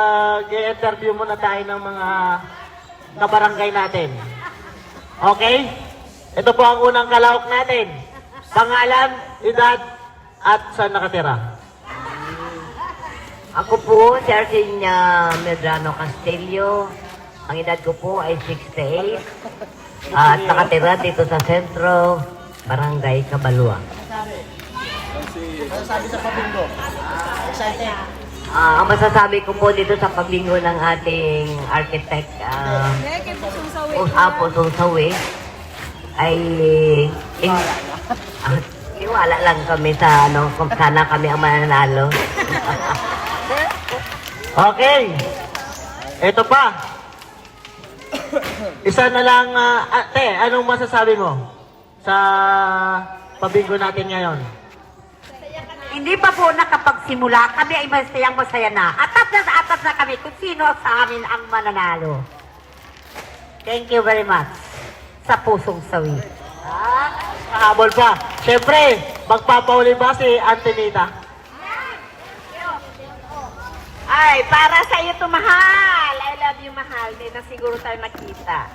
Mag-interview muna tayo ng mga kabarangay natin. Okay? Ito po ang unang kalahok natin. Pangalan, edad, at saan nakatira. Ako po, si Arsinia Medrano Castillo. Ang edad ko po ay 68. At nakatira dito sa sentro, Barangay Cabalua. Sabi sa pabinggo. Excited. Ah, ang masasabi ko po dito sa pabingo ng ating architect, uh, Pusong Sawi, ay in, ah, iwala lang kami sa ano, kung sana kami ang mananalo. Okay. Ito pa. Isa na lang, ah, ate, anong masasabi mo sa pabinggo natin ngayon? Hindi pa po nakapagsimula, kami ay masayang masaya na. Atat na sa atat na kami kung sino sa amin ang mananalo. Thank you very much sa pusong sawi. Ah, Kahabol pa. Siyempre, magpapauli ba si Antonita? Ay, para sa iyo to mahal. I love you mahal. Hindi na siguro tayo makita.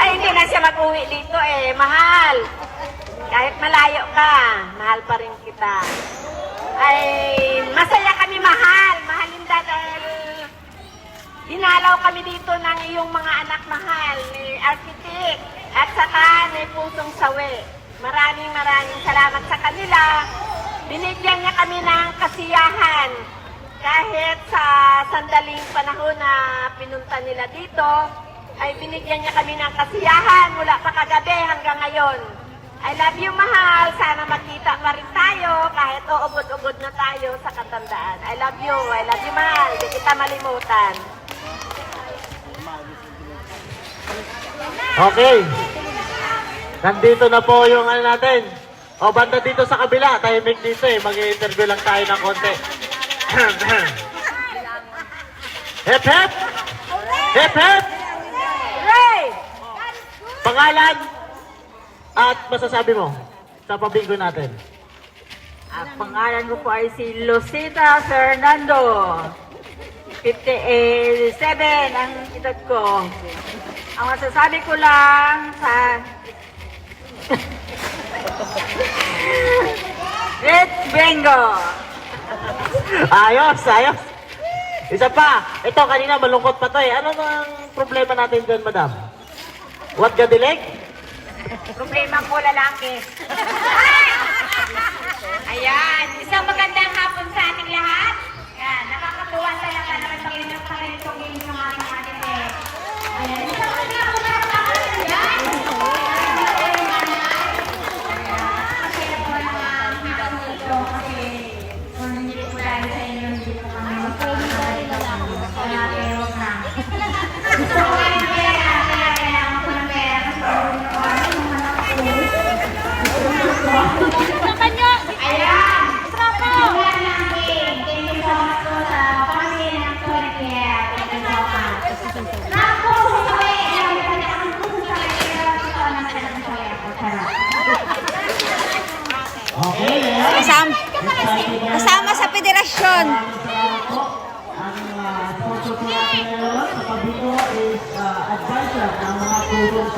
Ay, hindi na siya mag-uwi dito eh. Mahal. Kahit malayo ka, mahal pa rin kita. Ay, masaya kami mahal. Mahalinda dahil dinalaw kami dito ng iyong mga anak mahal ni Architect at saka ni Pusong Sawi. Maraming maraming salamat sa kanila. Binigyan niya kami ng kasiyahan kahit sa sandaling panahon na pinunta nila dito, ay binigyan niya kami ng kasiyahan mula pa kagabi hanggang ngayon. I love you, mahal. Sana magkita pa rin tayo kahit uugod-ugod na tayo sa katandaan. I love you. I love you, mahal. Hindi kita malimutan. Okay. Nandito na po yung ano natin. O, banda dito sa kabila. Timing dito eh. Mag-interview lang tayo ng konti. hep, hep! Hep, hep! Ray! Pangalan at masasabi mo sa pabinggo natin. Ang pangalan ko po ay si Lucita Fernando. 57 ang edad ko. Ang masasabi ko lang sa... Let's bingo! Ayos, ayos. Isa pa. Ito, kanina malungkot pa to eh. Ano ang problema natin dyan, madam? What ka dilig? Problema ko lalaki. Ayan, isang magandang hapon sa ating lahat.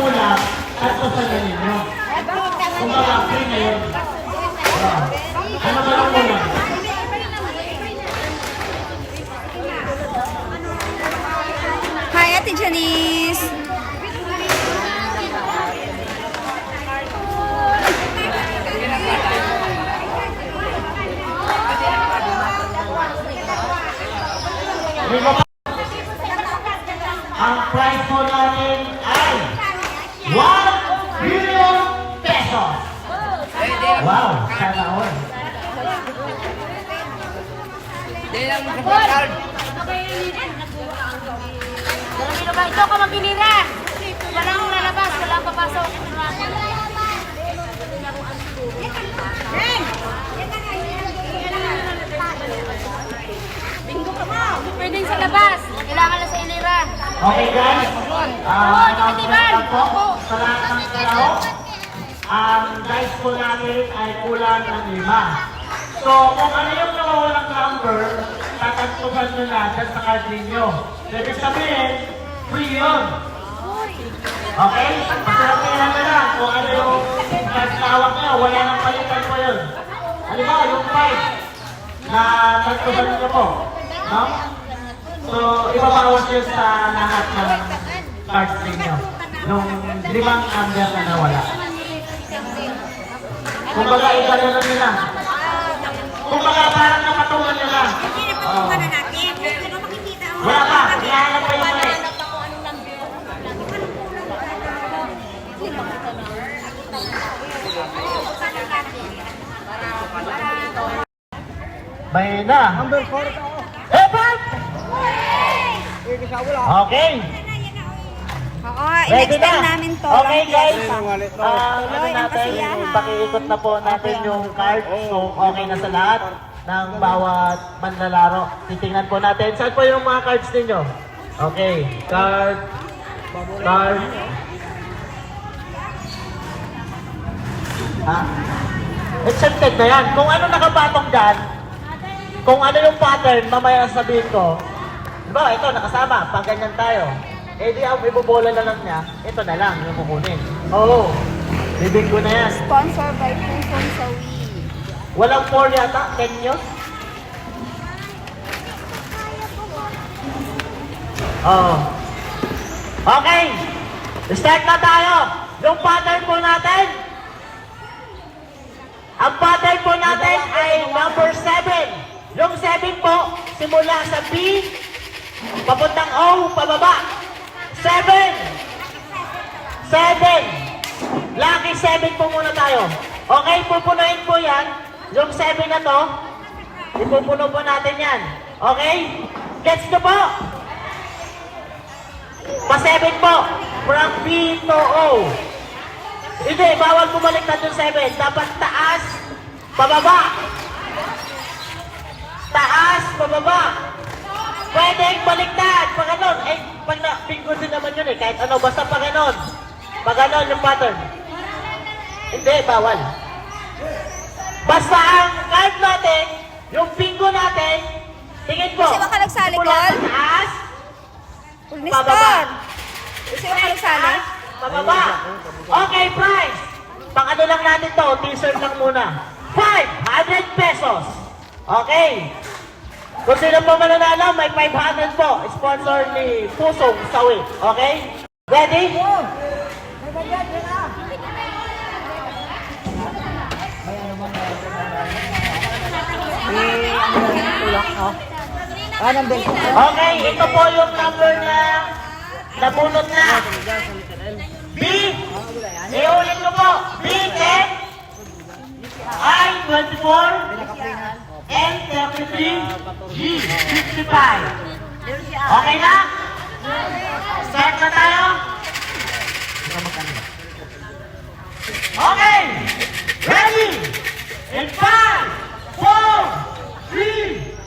kulang, at sasanin ninyo. Kung baga, free na yun. Ano ba? Hi, Ate Janice. Ang price po natin ay 1 billion pesos. Wow, sana all. Yan ang card. Malamino ba? Ito ka mabinira. Walang lalabas, walang papasok. Bingo ka mo. Pwede sa labas. Kailangan na sa iliran. Okay guys? Ah, announcement lang po sa lahat ng kalahok. Ang dice po namin ay kulang ng lima. So, kung ano yung nawawalang number, tatantukan nyo na dyan sa card ninyo. Pwede sabihin, free yun. Okay? Pasabihin na lang kung ano yung na hawak nyo, wala nang palitan po yun. Halimbawa, yung 5 na tantukan nyo po. No? So, ibabawas yun sa lahat ng cards ninyo. Nung limang number na nawala. Kumbaga, igano na nila. Kumbaga, parang napatungan nila. Oo. Wala pa, hinahanap pa yung mali. May na. Number 4 Eh, ba't? Okay. Oo, Ready in-extend na? namin to. Okay guys. Ah, ano Tuloy ang natin, kasiyahan. pakiikot na po natin yung card. So, okay na sa lahat ng bawat manlalaro. Titingnan po natin. Saan po yung mga cards ninyo? Okay. Card. Card. Ha? Accepted na yan. Kung ano nakapatong dyan, kung ano yung pattern, mamaya sabihin ko, di ba, ito, nakasama, pag ganyan tayo. Eh di, ang ibobola na lang niya, ito na lang, yung kukunin. Oo, bibig ko na yan. Sponsor by Pusong Sawi. Walang 4 yata, 10 yun? Oo. Okay, start na tayo. Yung pattern po natin, ang pattern po natin ay number 7. Yung 7 po, simula sa B, papuntang O, pababa. 7. 7. Lucky 7 po muna tayo. Okay, pupunuin po yan. Yung 7 na to, ipupuno po natin yan. Okay? Gets nyo po? Pa 7 po. From B to O. Hindi, bawal bumaliktad yung 7. Dapat taas, pababa. Taas, pababa. Pwede baliktad. Pag ganon, eh, pag na, bingo din naman yun eh. Kahit ano, basta pag ganon. Pag ganon yung pattern. Hindi, bawal. Basta ang card natin, yung bingo natin, tingin po. Kasi baka nagsali, Col. taas, Mister! Pababa. Gusto mo kalusali? Pababa. Okay, price. Pang ano lang natin to, t-shirt lang muna. 500 pesos. Okay. Kung sino po mananalo, may 500 po. Sponsor ni Pusong Sawi. Okay? Ready? Okay, ito po yung number na nabunot na. B, iulit ko po. B10, I24, N33, G55. Okay na? Start na tayo? Okay! Ready? In 5, 4, 3,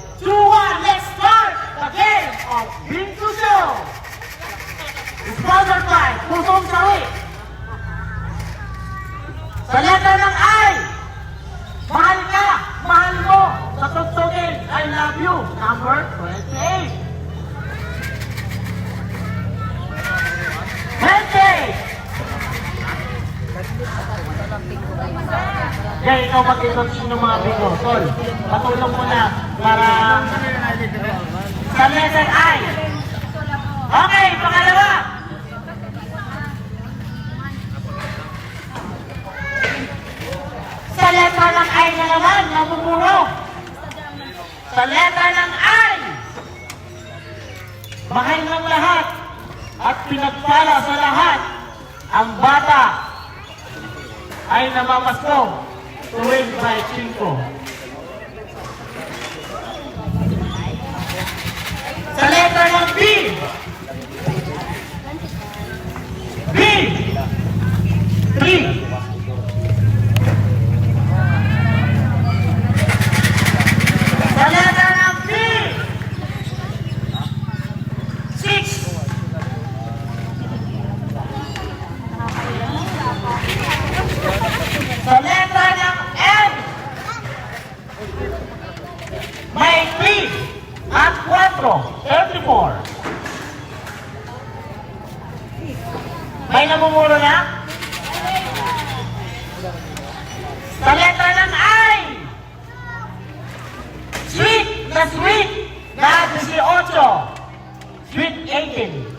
ay na naman mabubulok sa letra ng ay. Mahal ng lahat at pinagpala sa lahat ang bata ay namamasko tuwing may 5. Sa letra ng B, B, 3, waiting.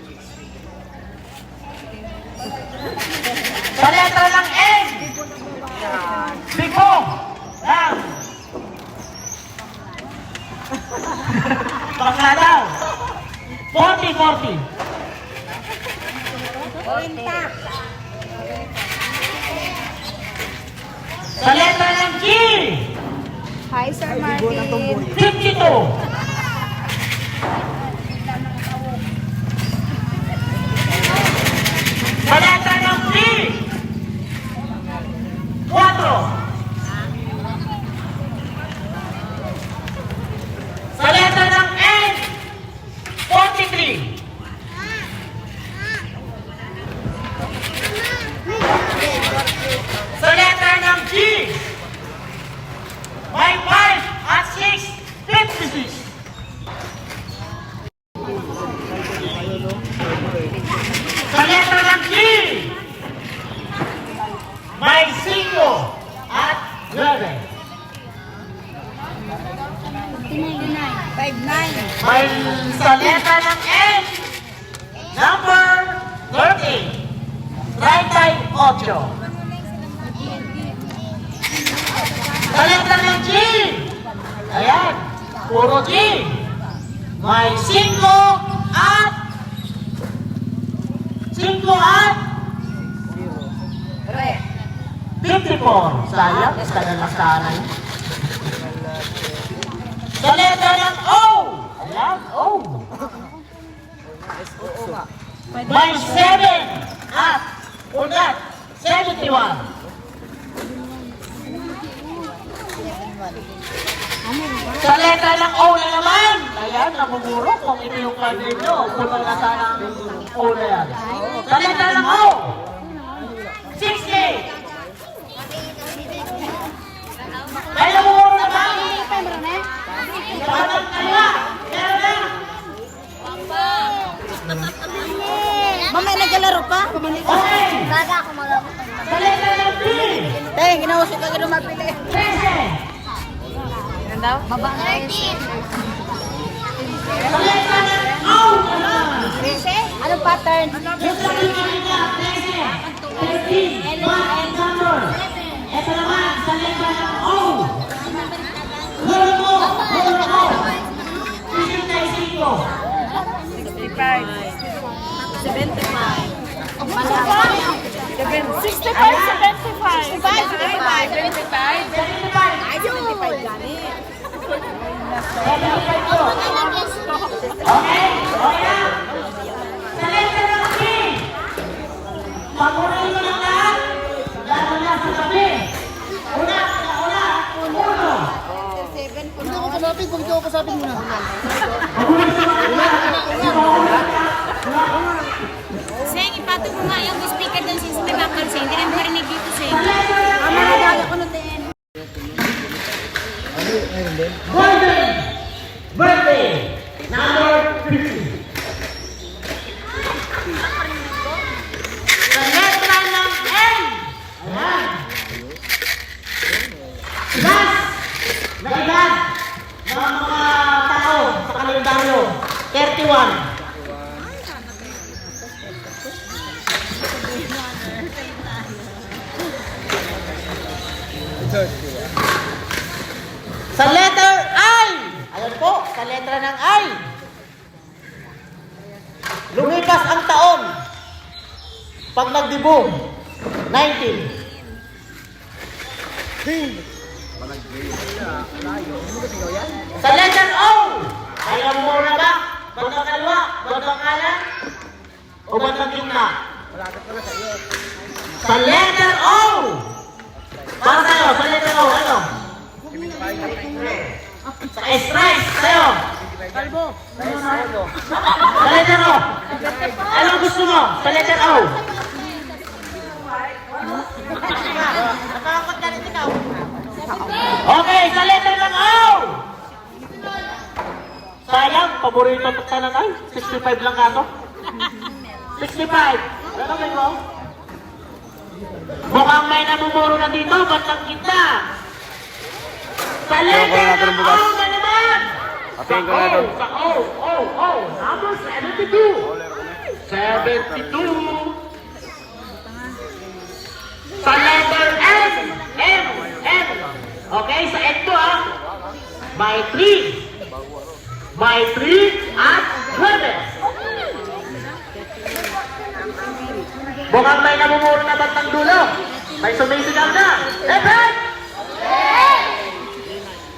5'9". May sa letra ng number 30. 38. Sa letra ng G, ayan, puro G. May 5 at 5 at 54. Sayang, isa na lang sana yun. Sa letra ng O, ayan, O. May 7 at ugat 71. Sa letra ng O na naman, ayan, namumuro kung ito yung card ninyo, puno na sana ang O na yan. Sa letra ng O, 60. May namumuro na ba? Kanan kaliwa, meron na. Mama, naglalaro ka? Baga ako ng B, Tay, ginausap ka gano'n mapili. 13. Baba na yun. Sa letra ng O naman, Anong pattern? yung sa kanina, 13. 13, one and number. Ito naman, sa letra ng O. Lolo mo, lolo mo. 65. Okay? Okay? Sa letra ng P. Pagurin mo lang lahat. Lalo na sa tabi. Una, una. Uno. Hindi ko kasapin, kung ikaw kasapin mo na. Seng, bakal seng. Hindi rin marinig dito seng. Mama, naglalaro ko na din. Golden birthday number Sa letter O. Alam mo na ba? Bandang kaliwa, bandang kanan, o bandang gitna? Sa letter O. Para sa'yo, sa letter O, ano? Sa strike, sa'yo. Kalbo. Sa letter O. Anong gusto mo? Sa letter O. Nakakot ka rin ikaw. Okay, sa letter ng O. Sayang, paborito to ka ay. 65 lang ka to. 65. Ano ba mo? Mukhang may namumuro na dito, bandang kita. Sa letter ng O na naman! Sa O, sa O, O, O, number 72. 72. Sa letter M, M, M. Okay, sa N to ah. By 3. By 3 at 7. Mukhang may namumuro na bantang dulo. May sumisigaw na. Effect!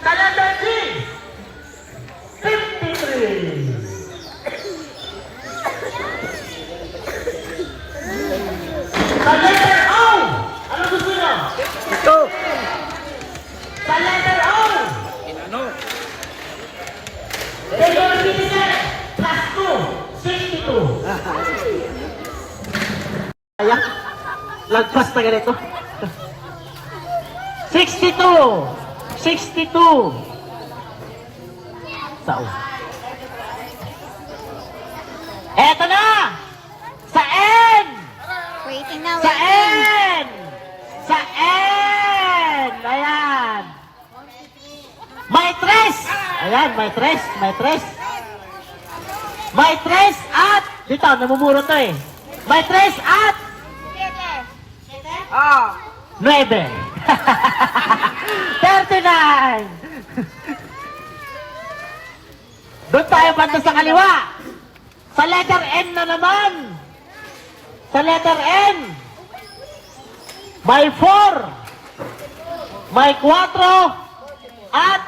Sa letter G, 53. Sa letter O, ano gusto nyo? Ito. Sa letter O. Inano? Figure 57 plus 2, 62. Ayan. Lagpas na ganito. 62. 62. Sao? Eto na! Sa N! Waiting na, Sa N! Sa N! Ayan! May tres! Ayan, may tres, may tres. May tres at... Dito, namumuro to eh. May tres at... Oh. Nueve. 39! Doon tayo banda sa kaliwa. Sa letter N na naman. Sa letter N. May 4. May 4. At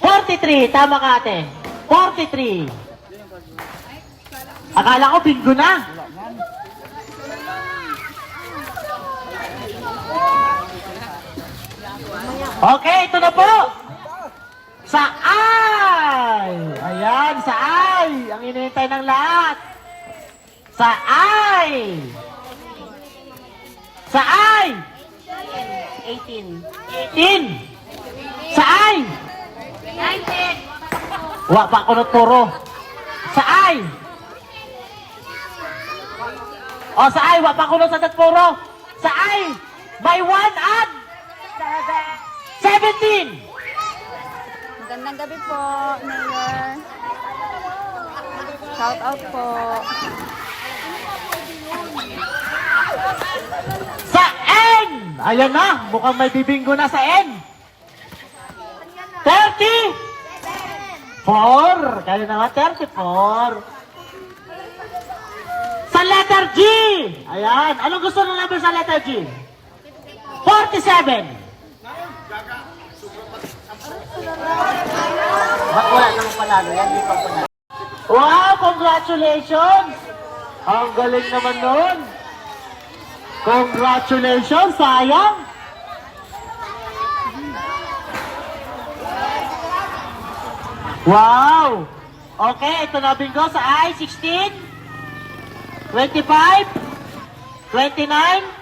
43. Tama ka ate. 43. Akala ko bingo na. Okay, ito na po. Sa I. Ayan, sa I. Ang inihintay ng lahat. Sa I. Sa I. 18. 18. Sa I. 19. Wa pa ko nagturo. Sa I. O sa I, wa pa ko sa nagturo. Sa I. By one at 17. Magandang gabi po, Mayor. Shout out po. Sa N! Ayan na, mukhang may bibinggo na sa N. 30! 4! Kayo naman, 34. Sa letter G! Ayan, anong gusto ng number sa letter G? 47! Ba't wala namang panalo yan? Di pa panalo. Wow, congratulations! Ang galing naman nun. Congratulations, sayang. Wow! Okay, ito na bingo sa I, 16, 25, 29,